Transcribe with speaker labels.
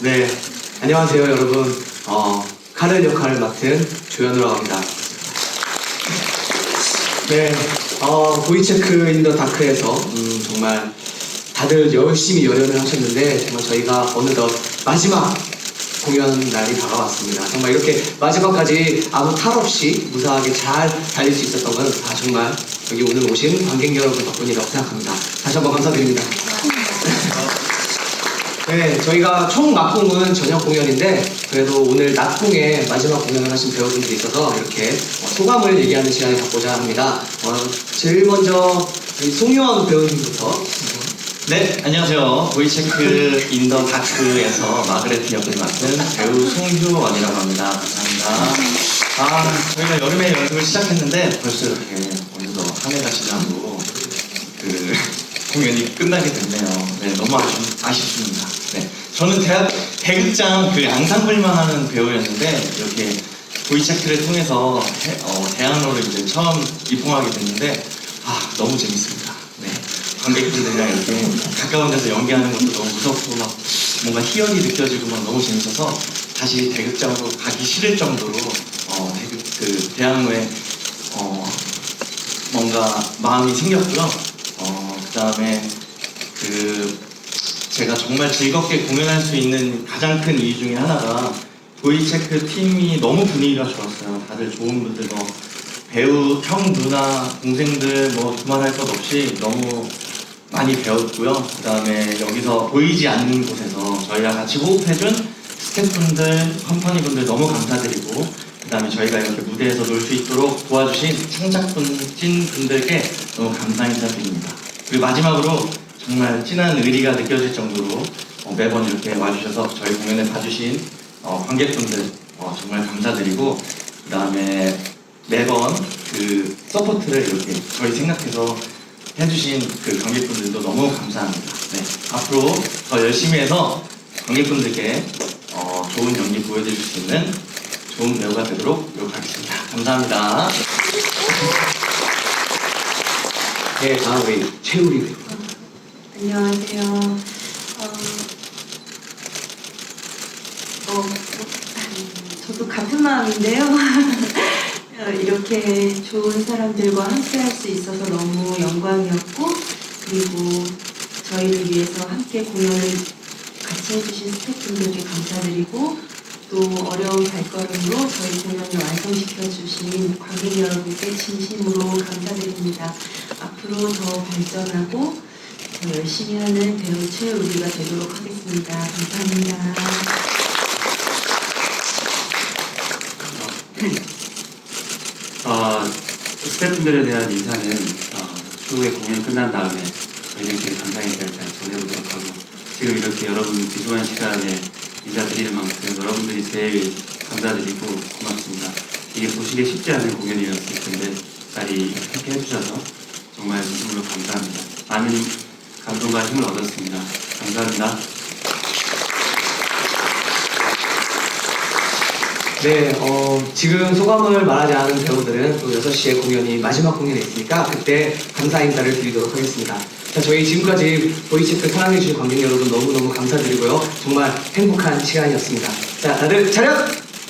Speaker 1: 네, 안녕하세요 여러분. 어, 카를 역할을 맡은 조현우라고 합니다. 네, 어, 보이체크 인더 다크에서 음, 정말 다들 열심히 열연을 하셨는데 정말 저희가 어느덧 마지막 공연 날이 다가왔습니다. 정말 이렇게 마지막까지 아무 탈 없이 무사하게 잘 달릴 수 있었던 건 아, 정말 여기 오늘 오신 관객 여러분 덕분이라고 생각합니다. 다시 한번 감사드립니다. 네, 저희가 총 막공은 저녁 공연인데 그래도 오늘 낮공에 마지막 공연을 하신 배우분들이 있어서 이렇게 어, 소감을 얘기하는 시간을 갖고자 합니다. 어, 제일 먼저 송유원 배우님부터
Speaker 2: 네, 안녕하세요. 보이체크 인더 다크에서 마그레트 역을 맡은 배우 송효원이라고 합니다. 감사합니다. 아, 저희가 여름에 연습을 시작했는데 벌써 이렇게 어느덧 한 해가 지나고 그 공연이 끝나게 됐네요. 네, 너무 아쉽, 아쉽 습니다. 네, 저는 대학 대극장 그 앙상블만 하는 배우였는데 이렇게 보이체크를 통해서 해- 어, 대학로를 이제 처음 입봉하게 됐는데 아 너무 재밌습니다. 네, 관객분들이랑 이렇게 가까운 데서 연기하는 것도 너무 무섭고 막 뭔가 희열이 느껴지고 막 너무 재밌어서 다시 대극장으로 가기 싫을 정도로 어, 대극 그 대학로에 어, 뭔가 마음이 생겼고요. 어, 그 다음에 그 제가 정말 즐겁게 공연할 수 있는 가장 큰 이유 중에 하나가 보이체크 팀이 너무 분위기가 좋았어요. 다들 좋은 분들 뭐 배우 형 누나 동생들 뭐 두말할 것 없이 너무 많이 배웠고요. 그 다음에 여기서 보이지 않는 곳에서 저희와 같이 호흡해준 스태프분들, 컴퍼니분들 너무 감사드리고 그 다음에 저희가 이렇게 무대에서 놀 수 있도록 도와주신 창작진 분들께 너무 감사 인사드립니다. 그리고 마지막으로 정말 진한 의리가 느껴질 정도로 어, 매번 이렇게 와주셔서 저희 공연을 봐주신 어, 관객분들 어, 정말 감사드리고 그 다음에 매번 그 서포트를 이렇게 저희 생각해서 해주신 그 관객분들도 너무 감사합니다. 네, 앞으로 더 열심히 해서 관객분들께 어, 좋은 연기 보여드릴 수 있는 좋은 배우가 되도록 노력하겠습니다. 감사합니다.
Speaker 1: 네, 다음 우리 최우리 배우.
Speaker 3: 안녕하세요. 어, 어, 저도 같은 마음인데요. 어, 이렇게 좋은 사람들과 함께 할 수 있어서 너무 영광이었고, 그리고 저희를 위해서 함께 공연을 같이 해주신 스태프분들께 감사드리고, 또 어려운 발걸음으로 저희 공연을 완성시켜주신 관객 여러분께 진심으로 감사드립니다. 앞으로 더 발전하고 더 열심히 하는 배우 최우리가 되도록 하겠습니다. 감사합니다.
Speaker 4: 어, 스태프분들에 대한 인사는 어, 추후에 공연 끝난 다음에 저희들끼리 감사 인사를 잘 전해보도록 하고 지금 이렇게 여러분 귀중한 시간에 인사드리는 만큼 여러분들이 제일 감사드리고 고맙습니다. 이게 보시기 쉽지 않은 공연이었을 텐데 딸이 이렇게 해주셔서 정말 진심으로 감사합니다. 많은 감동과 힘을 얻었습니다. 감사합니다.
Speaker 1: 네, 어, 지금 소감을 말하지 않은 배우들은 또 6시에 공연이 마지막 공연이 있으니까 그때 감사 인사를 드리도록 하겠습니다. 자, 저희 지금까지 보이체크 사랑해주신 관객 여러분 너무너무 감사드리고요. 정말 행복한 시간이었습니다. 자, 다들 차렷!